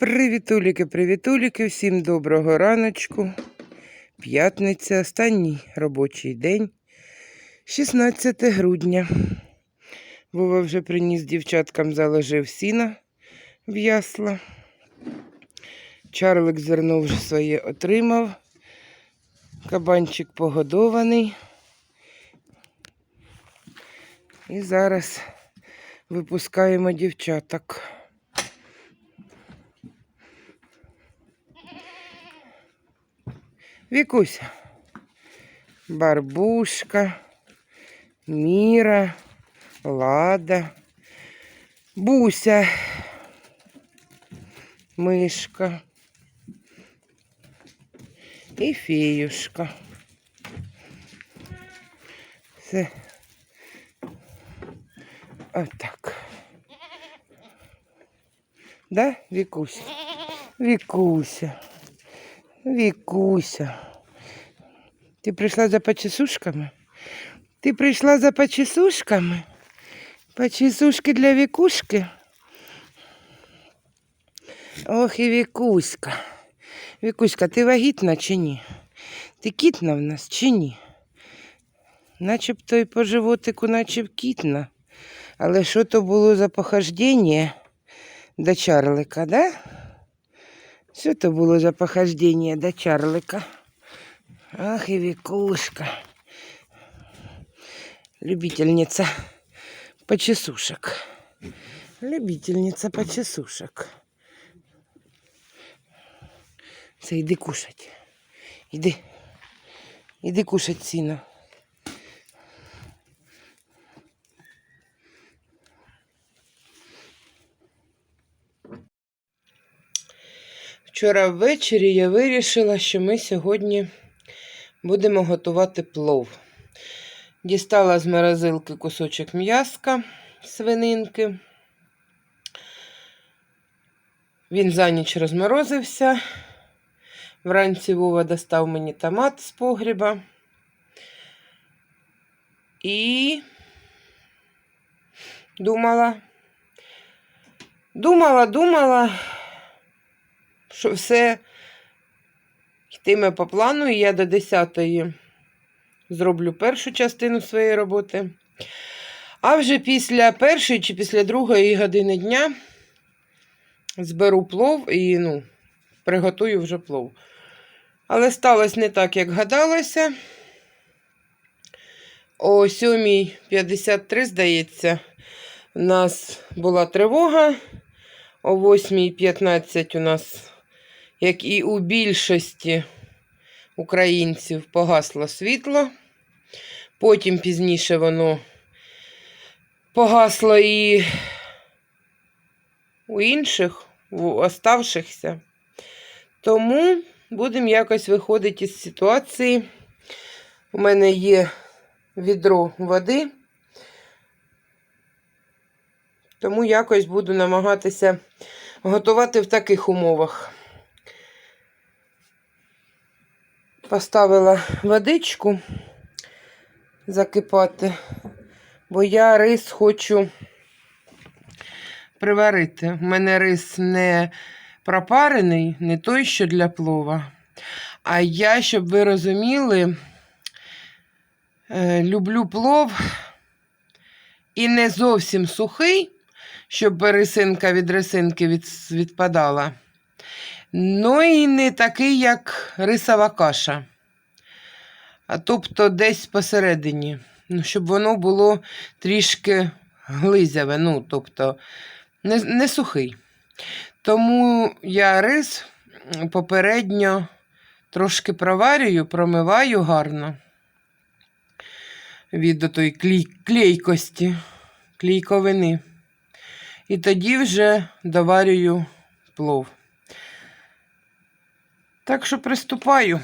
Привітуліки, привітуліки, всім доброго раночку. П'ятниця, останній робочий день, 16 грудня. Вова вже приніс дівчаткам, заложив сіна в ясла. Чарлик зерно вже своє отримав. Кабанчик погодований. І зараз випускаємо дівчаток. Вікуся, Барбушка, Міра, Лада, Буся, Мишка і Феюшка. Все. Отак. Да, Вікуся? Вікуся. Вікуся. Ти прийшла за почесушками? Ти прийшла за почесушками? Почесушки для вікушки? Ох і Вікуська. Вікуська, ти вагітна чи ні? Ти кітна в нас чи ні? Начебто і по животику, наче кітна. Але що то було за похождення до Чарлика, да? Що то було за похождення до Чарлика? Ах, і Вікушка. Любительниця почесушек. Любительниця почесушек. Все, йди кушать. Іди. Іди кушать сіно. Вчора ввечері я вирішила, що ми сьогодні будемо готувати плов. Дістала з морозилки кусочок м'яска свининки. Він за ніч розморозився. Вранці Вова достав мені томат з погріба. І думала, думала, думала, що все йтиме по плану, і я до 10-ї зроблю першу частину своєї роботи. А вже після першої чи після другої години дня зберу плов і ну, приготую вже плов. Але сталося не так, як гадалося. О 7.53, здається, у нас була тривога. О 8.15 у нас, як і у більшості українців, погасло світло. Потім пізніше воно погасло і у інших, у оставшихся. Тому будемо якось виходити із ситуації. У мене є відро води. Тому якось буду намагатися готувати в таких умовах. Поставила водичку закипати, бо я рис хочу приварити. У мене рис не пропарений, не той, що для плова. А я, щоб ви розуміли, е, люблю плов і не зовсім сухий, щоб рисинка від рисинки відпадала. Ну і не такий, як рисова каша. А тобто десь посередині. Ну, щоб воно було трішки глизяве, ну, тобто не, не сухий. Тому я рис попередньо трошки проварюю, промиваю гарно від тої клей, клейкості, клейковини. І тоді вже доварюю плов. Так що приступаю.